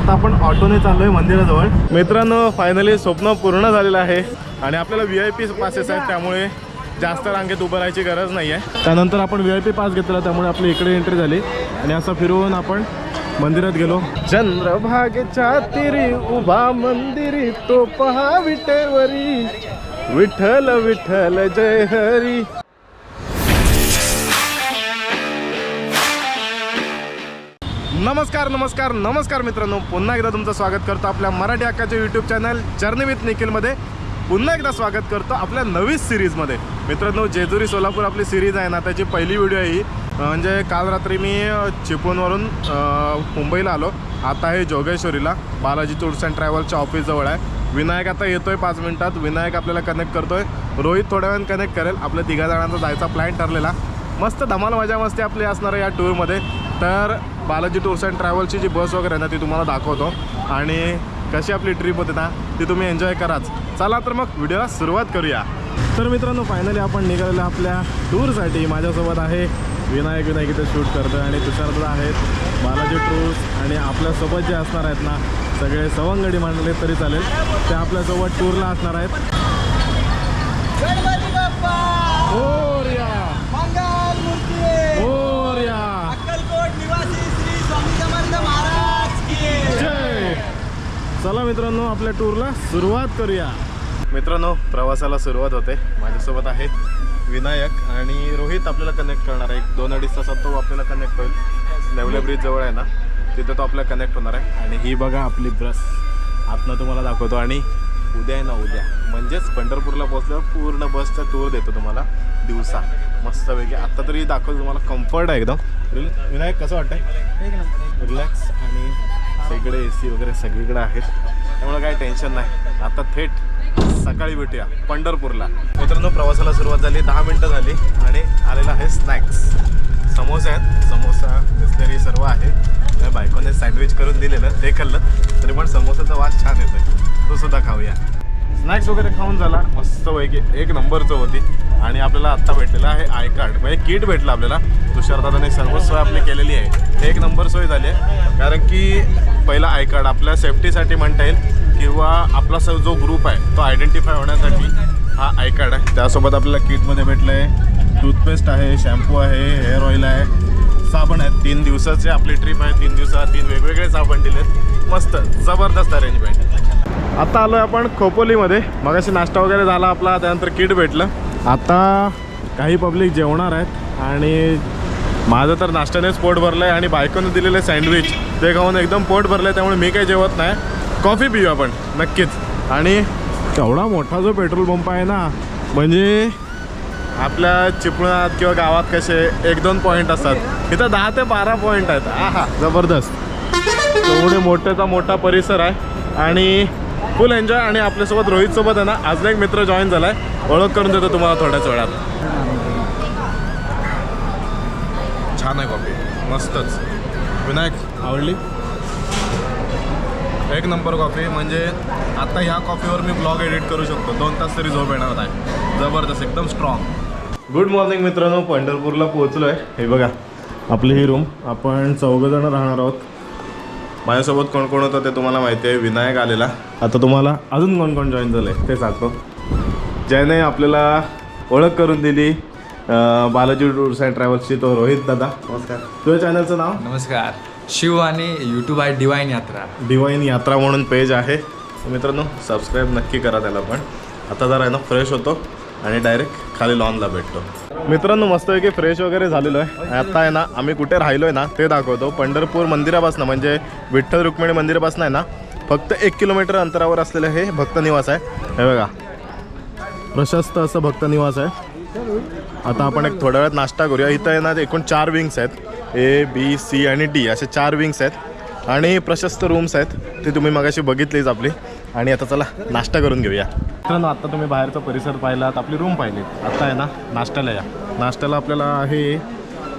आता आपण ऑटोने चाललोय मंदिराजवळ. मित्रांनो फायनली स्वप्न पूर्ण झालेलं आहे. आणि आपल्याला व्ही आय पी पासेस आहेत त्यामुळे जास्त रांगेत उभं राहायची गरज नाही आहे त्यानंतर आपण व्ही आय पी पास घेतला त्यामुळे आपली इकडे एंट्री झाली. आणि असं फिरवून आपण मंदिरात गेलो. चंद्रभागेच्या तिरी उभा मंदिरी तो पहा विटेवरी विठ्ठल विठ्ठल जय हरी. नमस्कार नमस्कार नमस्कार मित्रांनो. पुन्हा एकदा तुमचं स्वागत करतो आपल्या मराठी हक्काच्या यूट्यूब चॅनल जर्नी विथ निखिलमध्ये पुन्हा एकदा स्वागत करतो आपल्या नवीन सिरीजमध्ये मित्रांनो जेजुरी सोलापूर आपली सिरीज आहे ना त्याची पहिली व्हिडिओ आहे ही. म्हणजे काल रात्री मी चिपळूणवरून मुंबईला आलो. आता आहे जोगेश्वरीला. बालाजी टूर्स अँड ट्रॅव्हलच्या ऑफिसजवळ आहे. विनायक आता येतोय पाच मिनिटात. विनायक आपल्याला कनेक्ट करतोय. रोहित थोड्या वेळ कनेक्ट करेल. आपल्या तिघा जणांचा जायचा प्लॅन ठरलेला. मस्त धमाल मजा मस्ती आपली असणार आहे या टूरमध्ये तर बालाजी टूर्स अँड ट्रॅव्हल्सची जी बस वगैरे आहे ना ती तुम्हाला दाखवतो. आणि कशी आपली ट्रिप होते ना ती तुम्ही एन्जॉय कराच. चला तर मग व्हिडिओला सुरुवात करूया. तर मित्रांनो फायनली आपण निघालेलं आपल्या टूरसाठी. माझ्यासोबत आहे विनायक. विनायक इथे शूट करतो आहे आणि तुषारदा आहेत. बालाजी टूर्स आणि आपल्यासोबत जे असणार आहेत ना सगळे सवंगडी मांडले तरी चालेल. ते आपल्यासोबत टूरला असणार आहेत. चला मित्रांनो आपल्या टूरला सुरुवात करूया. मित्रांनो प्रवासाला सुरुवात होते. माझ्यासोबत आहे विनायक आणि रोहित. आपल्याला कनेक्ट करणार आहे. एक दोन अडीच तासात तो आपल्याला कनेक्ट होईल. नेवले ब्रिज जवळ आहे ना? तिथं तो आपल्याला कनेक्ट होणार आहे. आणि ही बघा आपली बस आतनं तुम्हाला दाखवतो. आणि उद्या आहे ना उद्या. म्हणजेच पंढरपूरला पोहोचल्यावर पूर्ण बसचा टूर देतो तुम्हाला. दिवसा. मस्तपैकी. आत्ता तरी दाखवतो तुम्हाला. कम्फर्ट आहे एकदम. रिल- विनायक कसं वाटतंय? रिलॅक्स आणि सगळीकडे ए सी वगैरे सगळीकडे आहेत. त्यामुळे काही टेन्शन नाही. आता थेट सकाळी भेटूया पंढरपूरला. मित्रांनो प्रवासाला सुरुवात झाली दहा मिनटं झाली आणि आलेला आहे स्नॅक्स समोसे आहेत. समोसा बिस्लरी सर्व आहे. बायकोने सँडविच करून दिलेलं ते खाल्लं. तरी पण समोसाचा वास छान येतो तो सुद्धा खाऊया. स्नॅक्स वगैरे खाऊन झाला. मस्त मस्तपैकी एक नंबरचं होती. आणि आपल्याला आत्ता भेटलेलं आहे आय कार्ड म्हणजे किट भेटलं आपल्याला. तुषारदादाने सर्व सोय आपली केलेली आहे. एक नंबर सोय झाली आहे. कारण की पहिला आय कार्ड आपल्या सेफ्टीसाठी म्हणता येईल किंवा आपला स जो ग्रुप आहे तो आयडेंटिफाय होण्यासाठी हा आय कार्ड आहे. त्यासोबत आपल्याला किटमध्ये भेटलं आहे टूथपेस्ट आहे शॅम्पू आहे हेअर ऑइल आहे. साबण आहेत. तीन दिवसाचे आपली ट्रिप आहे. तीन दिवसात तीन वेगवेगळे साबण दिलेत. मस्त जबरदस्त अरेंजमेंट आता आलो आपण खोपोलीमध्ये. मगाशी नाश्ता वगैरे झाला आपला त्यानंतर किट भेटलं. आता काही पब्लिक जेवणार आहेत. आणि माझं तर नाश्त्यानेच पोट भरलं आहे आणि बायकोनं दिलेलं सँडविच ते खाऊन एकदम पोट भरलं आहे त्यामुळे मी काही जेवत नाही. कॉफी पिऊ आपण नक्कीच. आणि एवढा मोठा जो पेट्रोल पंप आहे ना म्हणजे आपल्या चिपळुणात किंवा गावात कसे एक दोन पॉईंट असतात. इथं दहा ते बारा पॉईंट आहेत. आहा जबरदस्त. एवढे मोठ्याचा मोठा परिसर आहे. आणि फुल एन्जॉय आणि आपल्यासोबत रोहितसोबत आहे ना अजून एक मित्र जॉईन झाला आहे ओळख करून देतो तुम्हाला थोड्याच वेळात. छान आहे कॉफी मस्तच. विनायक आवडली? एक नंबर कॉफी म्हणजे आता ह्या कॉफीवर मी ब्लॉग एडिट करू शकतो. दोन तास तरी झोप येणार आहे. जबरदस्त एकदम स्ट्रॉंग गुड मॉर्निंग मित्रांनो पंढरपूरला पोहोचलो आहे हे बघा आपली ही रूम आपण चौघजणं राहणार आहोत. माझ्यासोबत कोण कोण होतं ते तुम्हाला माहिती आहे विनायक आलेला. आता तुम्हाला अजून कोण कोण जॉईन झालं आहे ते सांगतो. ज्याने आपल्याला ओळख करून दिली बालाजी टूर्स अँड ट्रॅव्हल्सची तो रोहित दादा. नमस्कार. तुझ्या चॅनलचं नाव? नमस्कार. शिव आणि यूट्यूब आहे डिवाईन यात्रा डिवाईन यात्रा म्हणून पेज आहे. तर मित्रांनो सबस्क्राईब नक्की करा त्याला पण. आता जरा आहे ना फ्रेश होतो. आणि डायरेक्ट खाली लॉनला भेटतो. मित्रांनो मस्तपैकी फ्रेश वगैरे झालेलो आहे. आता आहे ना आम्ही कुठे राहिलो आहे ना ते दाखवतो. पंढरपूर मंदिरापासून म्हणजे विठ्ठल रुक्मिणी मंदिरापासून आहे ना फक्त एक किलोमीटर अंतरावर असलेलं हे भक्त निवास आहे. हे बघा. प्रशस्त असं भक्त निवास आहे. आता आपण एक थोड्या वेळात नाश्ता करूया. इथं आहे ना एकूण चार विंग्स आहेत. ए बी सी आणि डी असे चार विंग्स आहेत. आणि प्रशस्त रूम्स आहेत. ते तुम्ही मगाशी बघितलीच आपली. आणि आता चला नाश्ता करून घेऊया. मित्रांनो आता तुम्ही बाहेरचा परिसर पाहिलात आपली रूम पाहिली. आता आहे ना नाश्त्याला या. नाश्त्याला आपल्याला आहे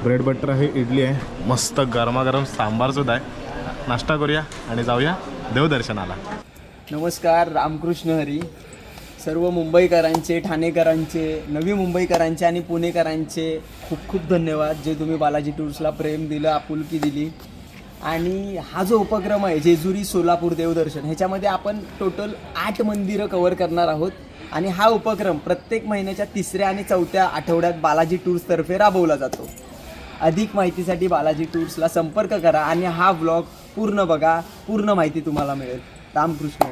ब्रेड बटर आहे इडली आहे. मस्त गरमागरम सांबारसुद्धा आहे. नाश्ता करूया आणि जाऊया देवदर्शनाला. नमस्कार रामकृष्ण हरी. सर्व मुंबईकरांचे ठाणेकरांचे नवी मुंबईकरांचे आणि पुणेकरांचे खूप खूप धन्यवाद जे तुम्ही बालाजी टूर्सला प्रेम दिलं आपुलकी दिली. आणि हा जो उपक्रम आहे जेजुरी सोलापूर देवदर्शन ह्याच्यामध्ये आपण टोटल आठ मंदिरं कव्हर करणार आहोत. आणि हा उपक्रम प्रत्येक महिन्याच्या तिसऱ्या आणि चौथ्या आठवड्यात बालाजी टूर्सतर्फे राबवला जातो. अधिक माहितीसाठी बालाजी टूर्सला संपर्क करा आणि हा ब्लॉग पूर्ण बघा. पूर्ण माहिती तुम्हाला मिळेल. रामकृष्ण.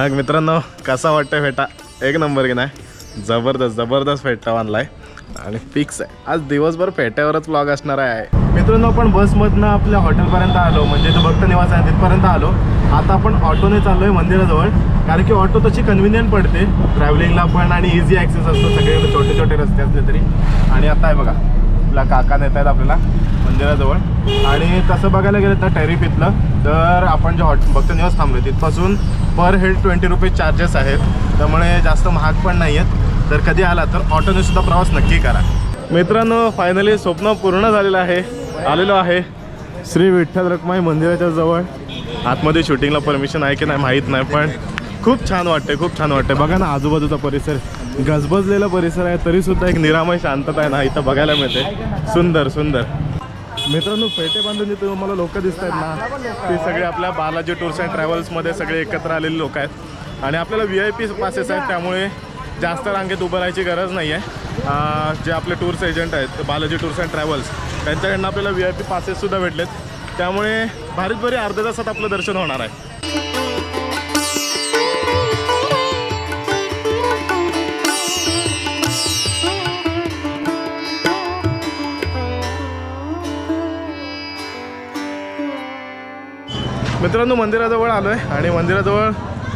मग मित्रांनो कसा वाटतंय फेटा? एक नंबर की नाही? जबरदस्त जबरदस्त फेटा बांधलाय. आणि फिक्स आहे. आज दिवसभर फेट्यावरच ब्लॉग असणार आहे. मित्रांनो आपण बसमधनं आपल्या हॉटेलपर्यंत आलो. म्हणजे जो भक्त निवास आहे तिथपर्यंत आलो. आता आपण ऑटोने चाललोय मंदिराजवळ. कारण की ऑटो तशी कन्व्हिनियंट पडते. ट्रॅव्हलिंगला पण आणि इझी ॲक्सेस असतो. सगळे छोटे छोटे रस्ते असले तरी. आणि आता आहे बघा. आपला काका नेत आहेत आपल्याला. मंदिराजवळ. आणि तसं बघायला गेलं तर टॅरिफ इथलं. तर आपण जे हॉट भक्त निवास थांबलो. तिथपासून per head twenty rupees charges आहेत. त्यामुळे जास्त महाग पण नाही आहेत तर कधी आला तर ऑटोने सुद्धा प्रवास नक्की करा. मित्रांनो फायनली स्वप्न पूर्ण झालेलं आहे. आलेलो आहे श्री विठ्ठल रखमाई मंदिराच्या जवळ. आतमध्ये शूटिंगला परमिशन आहे की नाही माहीत नाही पण खूप छान वाटते खूप छान वाटते बघा ना आजूबाजूचा परिसर. गजबजलेला परिसर आहे तरीसुद्धा एक निरामय शांतता आहे ना इथं बघायला मिळते. सुंदर सुंदर. मित्रांनो पेटे बांधून जे तुम्हाला लोक दिसत आहेत ना. ते सगळे आपल्या बालाजी टूर्स अँड ट्रॅव्हल्समध्ये सगळे एकत्र आलेले लोक आहेत. आणि आपल्याला व्ही आय पी पासेस आहेत त्यामुळे जास्त रांगेत उभं राहायची गरज नाही आहे जे आपले टूर्स एजंट आहेत बालाजी टूर्स अँड ट्रॅव्हल्स त्यांच्याकडनं आपल्याला व्ही आय पी पासेससुद्धा भेटलेत. त्यामुळे भारीत भारी अर्ध्या तासात आपलं दर्शन होणार आहे. मित्रांनो मंदिराजवळ आलो आहे आणि मंदिराजवळ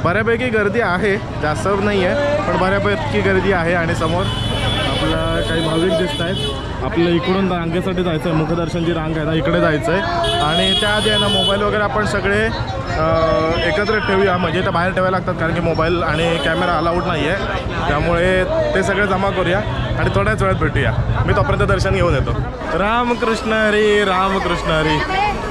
बऱ्यापैकी गर्दी आहे. जास्त नाही आहे पण बऱ्यापैकी गर्दी आहे आणि समोर आपला काही भाविक दिसत आहेत. आपलं इकडून रांगेसाठी जायचं आहे मुखदर्शनची रांग आहे ना इकडे जायचं आहे आणि त्याआधी आहे ना मोबाईल वगैरे आपण सगळे एकत्र ठेवूया. म्हणजे त्या बाहेर ठेवायला लागतात कारण की मोबाईल आणि कॅमेरा अलाउड नाही आहे त्यामुळे ते सगळे जमा करूया आणि थोड्याच वेळात भेटूया. मी तोपर्यंत दर्शन घेऊन येतो. रामकृष्ण हरी रामकृष्ण हरी.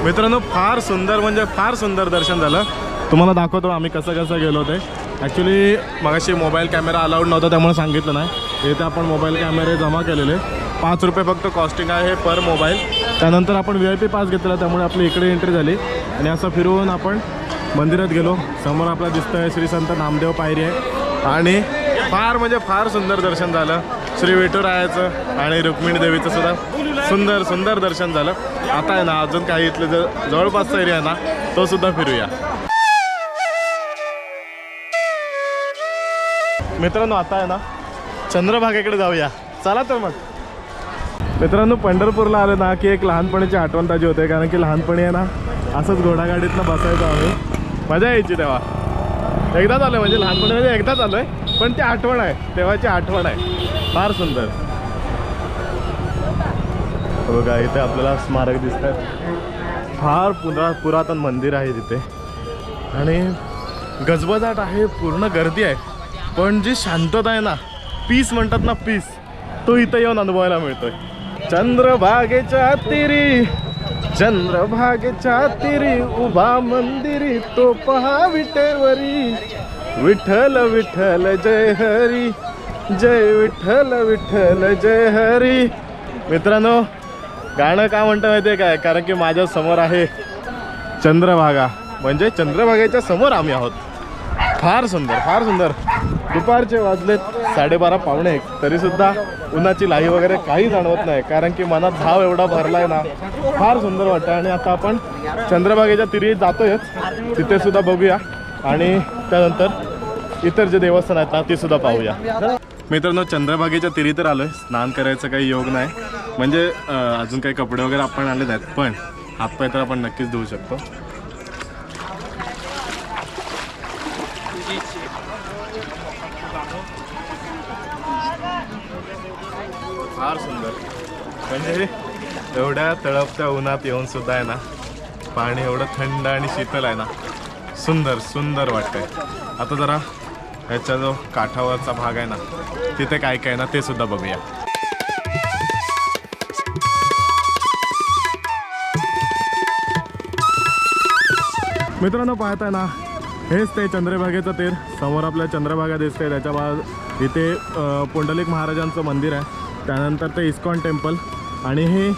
मित्रांनो फार सुंदर म्हणजे फार सुंदर दर्शन झालं. तुम्हाला दाखवतो आम्ही कसं कसं गेलो ते ॲक्च्युली मगाशी मोबाईल कॅमेरा अलाउड नव्हता त्यामुळे सांगितलं नाही. इथे आपण मोबाईल कॅमेरे जमा केलेले. पाच रुपये फक्त कॉस्टिंग आहे पर मोबाईल त्यानंतर आपण व्ही आय पी पास घेतला त्यामुळे आपली इकडे एंट्री झाली. आणि असं फिरवून आपण मंदिरात गेलो. समोर आपला आहे श्री संत नामदेव पायरी आहे. आणि फार म्हणजे फार सुंदर दर्शन झालं. श्री विठुरायाचं आणि रुक्मिणी देवीचं सुद्धा सुंदर सुंदर दर्शन झालं. आता आहे ना अजून काही इथलं जो जवळपासचा एरिया आहे ना तो सुद्धा फिरूया. मित्रांनो आता आहे ना चंद्रभागेकडे जाऊया. चला तर मग. मित्रांनो पंढरपूरला आलं ना की एक लहानपणीची आठवण ताजी होते कारण की लहानपणी आहे ना असंच घोडागाडीतनं बसायचो आम्ही. मजा यायची तेव्हा. एकदाच आलोय म्हणजे लहानपणी म्हणजे एकदाच आलोय पण ती आठवण आहे तेव्हाची आठवण आहे. फार सुंदर. बघा इथे आपल्याला स्मारक दिसत आहेत फार पुरा पुरातन मंदिर आहे तिथे. आणि गजबजाट आहे पूर्ण गर्दी आहे. पण जी शांतता आहे ना पीस म्हणतात ना पीस तो इथं येऊन अनुभवायला मिळतोय. चंद्रभागेच्या तिरी चंद्रभागेच्या तिरी उभा मंदिरी तो पहा विटेवरी विठ्ठल विठ्ठल जय हरी. जय विठ्ठल विठ्ठल जय हरी. मित्रांनो गाणं का म्हणतं माहिती आहे काय? कारण की माझ्यासमोर आहे चंद्रभागा. म्हणजे चंद्रभागेच्या समोर आम्ही आहोत. फार सुंदर फार सुंदर. दुपारचे वाजलेत साडेबारा पावणे एक. तरीसुद्धा उन्हाची लाही वगैरे काही जाणवत नाही. कारण की मनात भाव एवढा भरलाय ना फार सुंदर वाटतं आणि आता आपण चंद्रभागेच्या तिरी जातोयच. तिथे सुद्धा बघूया. आणि त्यानंतर इतर जे देवस्थान आहेत ना ती सुद्धा पाहूया. मित्रांनो चंद्रभागेच्या तिरी तर आलोय. स्नान करायचं काही योग नाही. म्हणजे अजून काही कपडे वगैरे आपण आले नाहीत पण हातपाय तर आपण नक्कीच धुवू शकतो. फार सुंदर. म्हणजे एवढ्या तळपत्या उन्हात येऊन सुद्धा आहे ना पाणी एवढं थंड आणि शीतल आहे ना सुंदर सुंदर वाटतंय. आता जरा ह्याचा जो काठावरचा भाग आहे ना तिथे काय काय आहे ना ते सुद्धा बघूया. मित्रांनो पाहताय ना हेच ते चंद्रभागेचं तेर. समोर आपल्या चंद्रभागा दिसते त्याच्या बाद इथे पुंडलिक महाराजांचं मंदिर आहे. त्यानंतर ते इस्कॉन टेम्पल आणि हे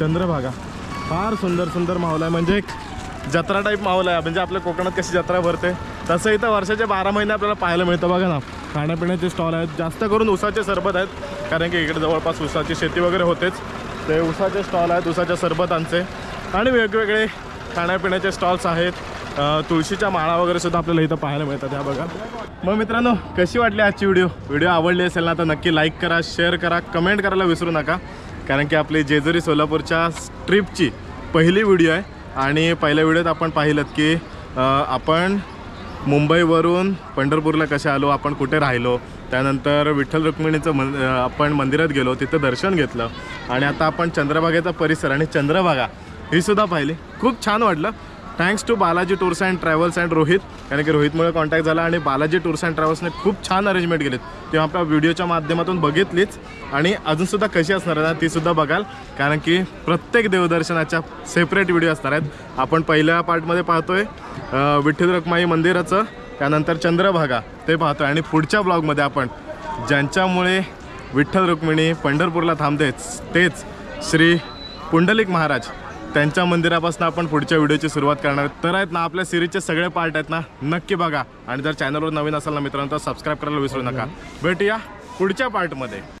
चंद्रभागा. फार सुंदर सुंदर माहोल आहे. म्हणजे एक जत्रा टाईप माहोल आहे. म्हणजे आपल्या कोकणात कशी जत्रा भरते तसं इथं वर्षाचे बारा महिने आपल्याला पाहायला मिळतं. बघा ना खाण्यापिण्याचे स्टॉल आहेत. जास्त करून उसाचे सरबत आहेत कारण की इकडे जवळपास उसाची शेती वगैरे होतेच. ते उसाचे स्टॉल आहेत उसाच्या सरबतांचे. आणि वेगवेगळे खाण्यापिण्याचे स्टॉल्स आहेत. तुळशीच्या माळा वगैरे सुद्धा आपल्याला इथं पाहायला मिळतात. ह्या बघा. मग मित्रांनो कशी वाटली आजची व्हिडिओ व्हिडिओ आवडली असेल ना तर नक्की लाईक करा शेअर करा कमेंट करायला विसरू नका. कारण की आपली जेजुरी सोलापूरच्या ट्रिपची पहिली व्हिडिओ आहे. आणि पहिल्या व्हिडिओत आपण पाहिलं की आपण मुंबईवरून पंढरपूरला कसे आलो आपण कुठे राहिलो त्यानंतर विठ्ठल रुक्मिणीचं मन आपण मंदिरात गेलो तिथं दर्शन घेतलं आणि आता आपण चंद्रभागेचा परिसर आणि चंद्रभागा ही सुद्धा पाहिली. खूप छान वाटलं. Thanks to Balaji tours and travels and Rohit कारण की रोहितमुळे कॉन्टॅक्ट झाला आणि बालाजी टूर्स अँड ट्रॅव्हल्सने खूप छान अरेंजमेंट केलेत. तेव्हा आपल्या व्हिडिओच्या माध्यमातून बघितलीच. आणि अजूनसुद्धा कशी असणार आहे ना ती सुद्धा बघाल. कारण की प्रत्येक देवदर्शनाच्या सेपरेट व्हिडिओ असणार आहेत. आपण पहिल्या पार्टमध्ये पाहतोय विठ्ठल रखमाई मंदिराचं त्यानंतर चंद्रभागा ते पाहतोय. आणि पुढच्या ब्लॉगमध्ये आपण ज्यांच्यामुळे विठ्ठल रुक्मिणी पंढरपूरला थांबतेच तेच श्री पुंडलिक महाराज त्यांच्या मंदिरापासून आपण पुढच्या व्हिडिओची सुरुवात करणार. तर आहेत ना आपल्या सिरीजचे सगळे पार्ट आहेत ना नक्की बघा. आणि जर चॅनलवर नवीन असाल ना मित्रांनो तर सबस्क्राईब करायला विसरू नका. भेटूया पुढच्या पार्टमध्ये